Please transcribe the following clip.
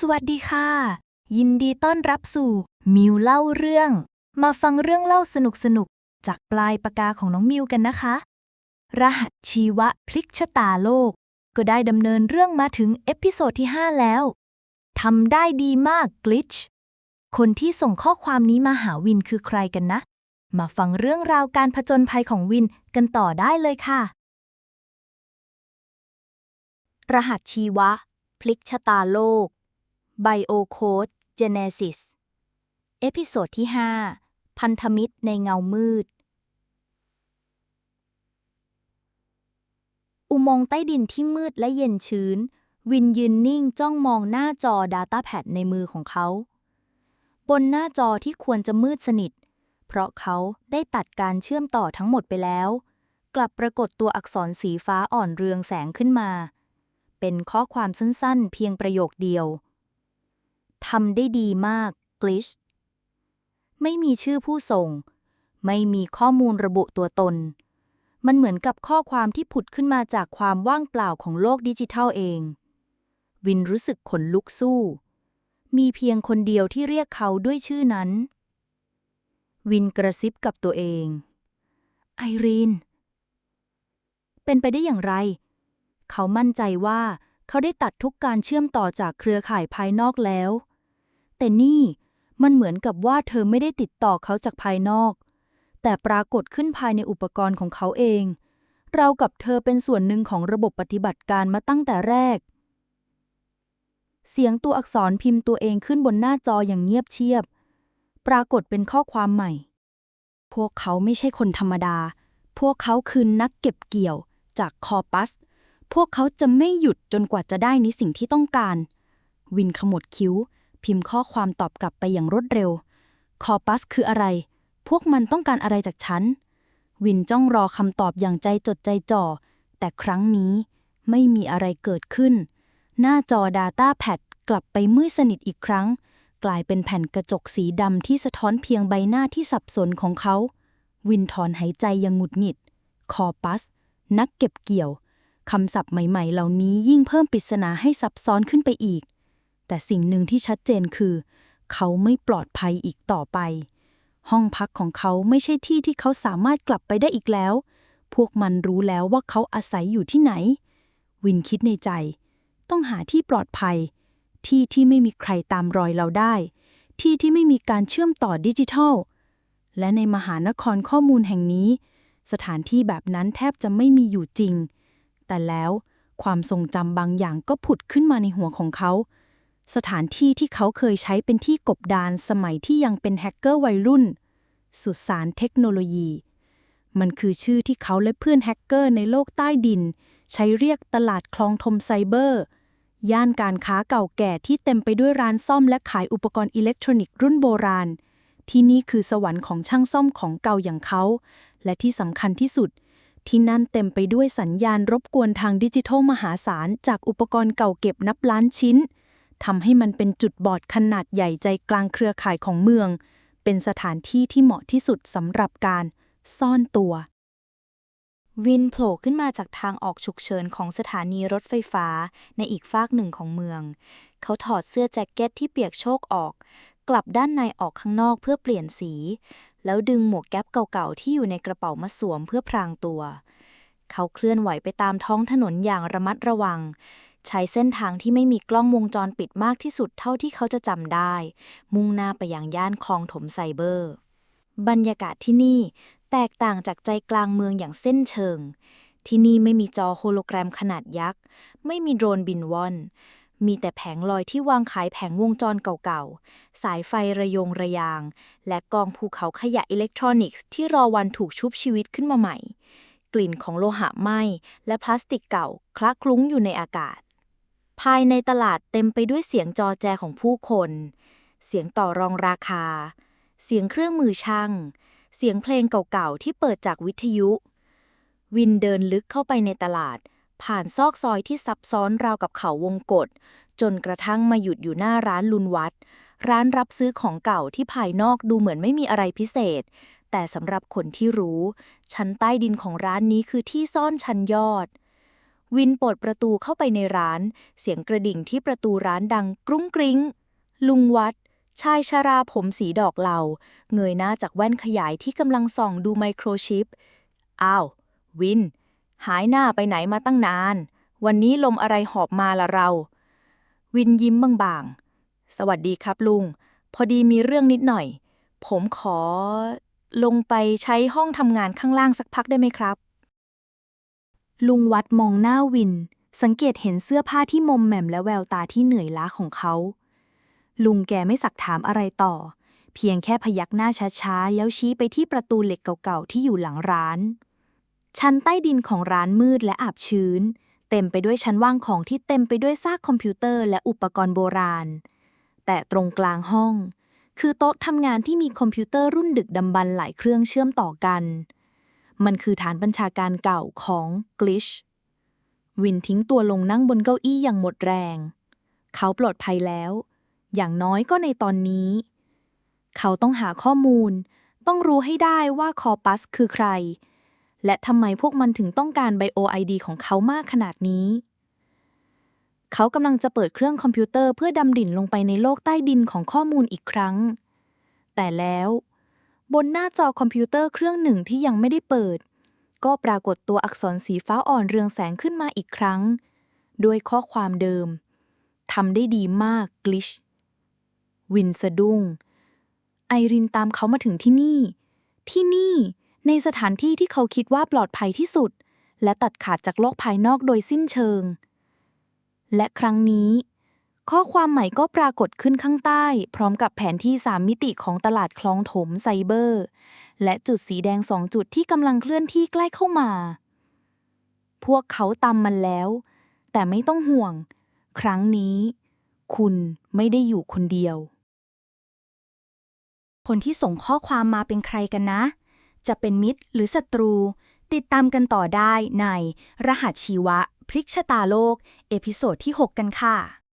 สวัสดีค่ะ ยินดีต้อนรับสู่มิวเล่าเรื่อง มาฟังเรื่องเล่าสนุกๆจากปลายปากกาของน้องมิวกันนะคะ รหัสชีวะพลิกชะตาโลก ก็ได้ดำเนินเรื่องมาถึงเอพิโซดที่ 5 แล้วทำได้ดีมากกลิชคนที่ส่งข้อความนี้มาหาวินคือใครกันนะ มาฟังเรื่องราวการผจญภัยของวินกันต่อได้เลยค่ะ รหัสชีวะ พลิกชะตาโลก Biocode Genesis เอพิโซดที่ 5 พันธมิตรในเงามืด อุโมงค์ใต้ดินที่มืดและเย็นชื้น วินยืนนิ่งจ้องมองหน้าจอ Datapad ในมือของเขา บนหน้าจอที่ควรจะมืดสนิท เพราะเขาได้ตัดการเชื่อมต่อทั้งหมดไปแล้ว กลับปรากฏตัวอักษรสีฟ้าอ่อนเรืองแสงขึ้นมา เป็นข้อความสั้นๆ เพียงประโยคเดียว ทำได้ดีมาก กลิช ไม่มีชื่อผู้ส่ง ไม่มีข้อมูลระบุตัวตน มันเหมือนกับข้อความที่ผุดขึ้นมาจากความว่างเปล่าของโลกดิจิทัลเอง วินรู้สึกขนลุกสู้ มีเพียงคนเดียวที่เรียกเขาด้วยชื่อนั้น วินกระซิบกับตัวเอง ไอรีน เป็นไปได้อย่างไร เขามั่นใจว่าเขาได้ตัดทุกการเชื่อมต่อจากเครือข่ายภายนอกแล้ว แต่นี่มันเหมือนกับว่าเธอไม่ได้ติดต่อเขาจากภายนอก แต่ปรากฏขึ้นภายในอุปกรณ์ของเขาเอง เรากับเธอเป็นส่วนหนึ่งของระบบปฏิบัติการมาตั้งแต่แรก เสียงตัวอักษรพิมพ์ตัวเองขึ้นบนหน้าจออย่างเงียบเชียบ ปรากฏเป็นข้อความใหม่ พวกเขาไม่ใช่คนธรรมดา พวกเขาคือนักเก็บเกี่ยวจากคอปัส พวกเขาจะไม่หยุดจนกว่าจะได้ในสิ่งที่ต้องการ วินขมวดคิ้ว พิมพ์ข้อความตอบกลับไปอย่างรวดเร็ว คอปัสคืออะไร พวกมันต้องการอะไรจากฉัน วินจ้องรอคำตอบอย่างใจจดใจจ่อ แต่ครั้งนี้ไม่มีอะไรเกิดขึ้น หน้าจอ Data Pad กลับไปมืดสนิทอีกครั้ง กลายเป็นแผ่นกระจกสีดำที่สะท้อนเพียงใบหน้าที่สับสนของเขา วินถอนหายใจอยังหงุดหงิด คอปัส นักเก็บเกี่ยวคำศัพท์ใหม่ๆ เหล่านี้ยิ่งเพิ่มปริศนาให้ซับซ้อนขึ้นไปอีก แต่สิ่งหนึ่งที่ชัดเจนคือ เขาไม่ปลอดภัยอีกต่อไป ห้องพักของเขาไม่ใช่ที่ที่เขาสามารถกลับไปได้อีกแล้ว พวกมันรู้แล้วว่าเขาอาศัยอยู่ที่ไหน วินคิดในใจ ต้องหาที่ปลอดภัย ที่ที่ไม่มีใครตามรอยเราได้ ที่ที่ไม่มีการเชื่อมต่อดิจิทัล และในมหานครข้อมูลแห่งนี้ สถานที่แบบนั้นแทบจะไม่มีอยู่จริง แต่แล้วความทรงจำบางอย่างก็ผุดขึ้นมาในหัวของเขา สถานที่ที่เขาเคยใช้เป็นที่กบดานสมัยที่ยังเป็นแฮกเกอร์วัยรุ่น สุสานเทคโนโลยี มันคือชื่อที่เขาและเพื่อนแฮกเกอร์ในโลกใต้ดิน ใช้เรียกตลาดคลองทมไซเบอร์ ย่านการค้าเก่าแก่ที่เต็มไปด้วยร้านซ่อมและขายอุปกรณ์อิเล็กทรอนิกส์รุ่นโบราณ ที่นี่คือสวรรค์ของช่างซ่อมของเก่าอย่างเขา และที่สำคัญที่สุดที่นั่นเต็มไปด้วยสัญญาณรบกวนทางดิจิทัลมหาศาล จากอุปกรณ์เก่าเก็บนับล้านชิ้น ทำให้มันเป็นจุดบอดขนาดใหญ่ใจกลางเครือข่ายของเมือง เป็นสถานที่ที่เหมาะที่สุดสำหรับการซ่อนตัว วินโผล่ขึ้นมาจากทางออกฉุกเฉินของสถานีรถไฟฟ้าในอีกฟากหนึ่งของเมือง เขาถอดเสื้อแจ็คเก็ตที่เปียกโชกออก กลับด้านในออกข้างนอกเพื่อเปลี่ยนสี แล้วดึงหมวกแก๊ปเก่าๆที่อยู่ในกระเป๋ามาสวมเพื่อพรางตัว เขาเคลื่อนไหวไปตามท้องถนนอย่างระมัดระวัง ใช้เส้นทางที่ไม่มีกล้องวงจรปิดมากที่สุดเท่าที่เขาจะจำได้ มุ่งหน้าไปยังย่านคลองถมไซเบอร์ บรรยากาศที่นี่แตกต่างจากใจกลางเมืองอย่างเส้นเชิง ที่นี่ไม่มีจอโฮโลแกรมขนาดยักษ์ ไม่มีโดรนบินว่อน มีแต่แผงลอยที่วางขายแผงวงจรเก่าๆ สายไฟระยงระยาง และกองภูเขาขยะอิเล็กทรอนิกส์ที่รอวันถูกชุบชีวิตขึ้นมาใหม่ กลิ่นของโลหะไหม้และพลาสติกเก่าคละคลุ้งอยู่ในอากาศ ภายในตลาดเต็มไปด้วยเสียงจอแจของผู้คน เสียงต่อรองราคา เสียงเครื่องมือช่าง เสียงเพลงเก่าๆ ที่เปิดจากวิทยุ วินเดินลึกเข้าไปในตลาด ผ่านซอกซอยที่ซับซ้อนราวกับเขาวงกฏจนกระทั่งมาหยุดอยู่หน้าร้านลุนวัด ร้านรับซื้อของเก่าที่ภายนอกดูเหมือนไม่มีอะไรพิเศษ แต่สำหรับคนที่รู้ ชั้นใต้ดินของร้านนี้คือที่ซ่อนชั้นยอด วินเปิดประตูเข้าไปในร้าน เสียงกระดิ่งที่ประตูร้านดังกรุ้งกริ้ง ลุงวัด ชายชาราผมสีดอกเหลาเงยหน้าจากแว่นขยายที่กำลังส่องดูไมโครชิป อ้าว วิน หายหน้าไปไหนมาตั้งนาน วันนี้ลมอะไรหอบมาละเรา วินยิ้มบางๆ สวัสดีครับลุง พอดีมีเรื่องนิดหน่อย ผมขอ ลงไปใช้ห้องทำงานข้างล่างสักพักได้ไหมครับ ลุงวัดมองหน้าวิน สังเกตเห็นเสื้อผ้าที่มอมแหม่มและแววตาที่เหนื่อยล้าของเขา ลุงแกไม่สักถามอะไรต่อ เพียงแค่พยักหน้าช้าๆ แล้วชี้ไปที่ประตูเหล็กเก่าๆ ที่อยู่หลังร้าน ชั้นใต้ดินของร้านมืดและอับชื้น เต็มไปด้วยชั้นว่างของที่เต็มไปด้วยซากคอมพิวเตอร์และอุปกรณ์โบราณ แต่ตรงกลางห้อง คือโต๊ะทำงานที่มีคอมพิวเตอร์รุ่นดึกดำบรรพ์หลายเครื่องเชื่อมต่อกัน มันคือฐานบัญชาการเก่าของ Glitch วินทิ้งตัวลงนั่งบนเก้าอี้อย่างหมดแรง เขาปลอดภัยแล้ว อย่างน้อยก็ในตอนนี้ เขาต้องหาข้อมูล ต้องรู้ให้ได้ว่าคอปัสคือใคร และทำไมพวกมันถึงต้องการไบโอไอดีของเขามากขนาดนี้ เขากำลังจะเปิดเครื่องคอมพิวเตอร์เพื่อดำดิ่นลงไปในโลกใต้ดินของข้อมูลอีกครั้ง แต่แล้ว บนหน้าจอคอมพิวเตอร์เครื่องหนึ่งที่ยังไม่ได้เปิด ก็ปรากฏตัวอักษรสีฟ้าอ่อนเรืองแสงขึ้นมาอีกครั้ง ด้วยข้อความเดิมทำได้ดีมากกลิช วินสะดุ้ง ไอรินตามเขามาถึงที่นี่ ที่นี่ในสถานที่ที่เขาคิดว่าปลอดภัยที่สุด และตัดขาดจากโลกภายนอกโดยสิ้นเชิง และครั้งนี้ ข้อความใหม่ก็ปรากฏขึ้นข้างใต้ พร้อมกับแผนที่สามมิติของตลาดคลองถมไซเบอร์ และจุดสีแดงสองจุดที่กำลังเคลื่อนที่ใกล้เข้ามา พวกเขาตามมันแล้ว แต่ไม่ต้องห่วง ครั้งนี้ คุณไม่ได้อยู่คนเดียว คนที่ส่งข้อความมาเป็นใครกันนะ จะเป็นมิตรหรือศัตรู ติดตามกันต่อได้ในรหัสชีวะ พลิกชะตาโลก เอพิโซดที่ 6 กันค่ะ